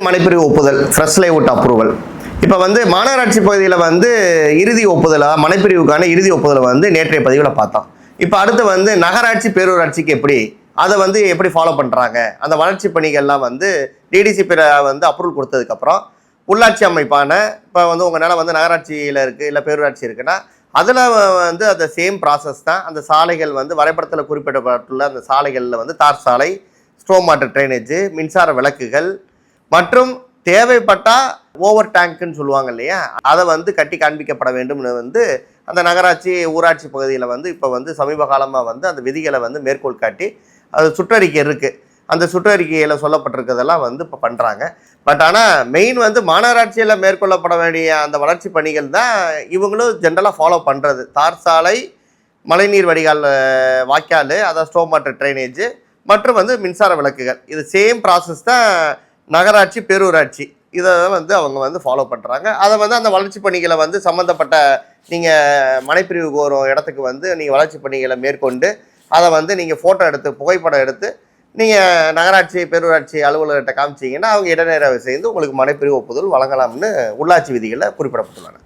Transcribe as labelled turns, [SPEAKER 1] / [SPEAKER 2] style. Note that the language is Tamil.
[SPEAKER 1] மனைப்பிரிவு ஒப்புதல் ஃப்ரெஷ் லேவுட் அப்ரூவல் இப்போ வந்து மாநகராட்சி பகுதியில் வந்து இறுதி ஒப்புதலாக மனைப்பிரிவுக்கான இறுதி ஒப்புதலை வந்து நேற்றைய பதிவில் பார்த்தோம். இப்போ அடுத்து வந்து நகராட்சி பேரூராட்சிக்கு எப்படி அதை வந்து எப்படி ஃபாலோ பண்ணுறாங்க அந்த வளர்ச்சி பணிகள்லாம் வந்து டிடிசி பிற வந்து அப்ரூவல் கொடுத்ததுக்கப்புறம் உள்ளாட்சி அமைப்பான இப்போ வந்து உங்கள் வந்து நகராட்சியில் இருக்குது இல்லை பேரூராட்சி இருக்குன்னா அதில் வந்து அந்த சேம் ப்ராசஸ் தான் அந்த சாலைகள் வந்து வரைபடத்தில் குறிப்பிடப்பட்டுள்ள அந்த சாலைகளில் வந்து தார் சாலை ஸ்ட்ரோம் மாட்டர் ட்ரைனேஜ் மின்சார விளக்குகள் மற்றும் தேவைப்பட்டால் ஓவர் டேங்க்னு சொல்லுவாங்க இல்லையா? அதை வந்து கட்டி காண்பிக்கப்பட வேண்டும்னு வந்து அந்த நகராட்சி ஊராட்சி பகுதியில் வந்து இப்போ வந்து சமீப காலமாக வந்து அந்த விதிகளை வந்து மேற்கோள் காட்டி அது சுற்றறிக்கை இருக்குது அந்த சுற்றறிக்கையில் சொல்லப்பட்டிருக்கிறதெல்லாம் வந்து இப்போ பண்ணுறாங்க பட் ஆனால் மெயின் வந்து மாநகராட்சியில் மேற்கொள்ளப்பட வேண்டிய அந்த வளர்ச்சி பணிகள் தான் இவங்களும் ஜென்ரலாக ஃபாலோ பண்ணுறது தார் சாலை மழைநீர் வடிகால் வாய்க்கால் அதாவது ஸ்டோமாட்டர் ட்ரைனேஜ் மற்றும் வந்து மின்சார விளக்குகள். இது சேம் ப்ராசஸ் தான் நகராட்சி பேரூராட்சி. இதை வந்து அவங்க வந்து ஃபாலோ பண்ணுறாங்க அதை வந்து அந்த வளர்ச்சி பணிகளை வந்து சம்மந்தப்பட்ட நீங்கள் மனைப்பிரிவு கோரும் இடத்துக்கு வந்து நீங்கள் வளர்ச்சி பணிகளை மேற்கொண்டு அதை வந்து நீங்கள் ஃபோட்டோ எடுத்து புகைப்படம் எடுத்து நீங்கள் நகராட்சி பேரூராட்சி அலுவலர்கிட்ட காமிச்சிங்கன்னா அவங்க இடநேர சேர்ந்து உங்களுக்கு மனைப்பிரிவு ஒப்புதல் வழங்கலாம்னு உள்ளாட்சி விதிகளில் குறிப்பிடப்பட்டுள்ளன.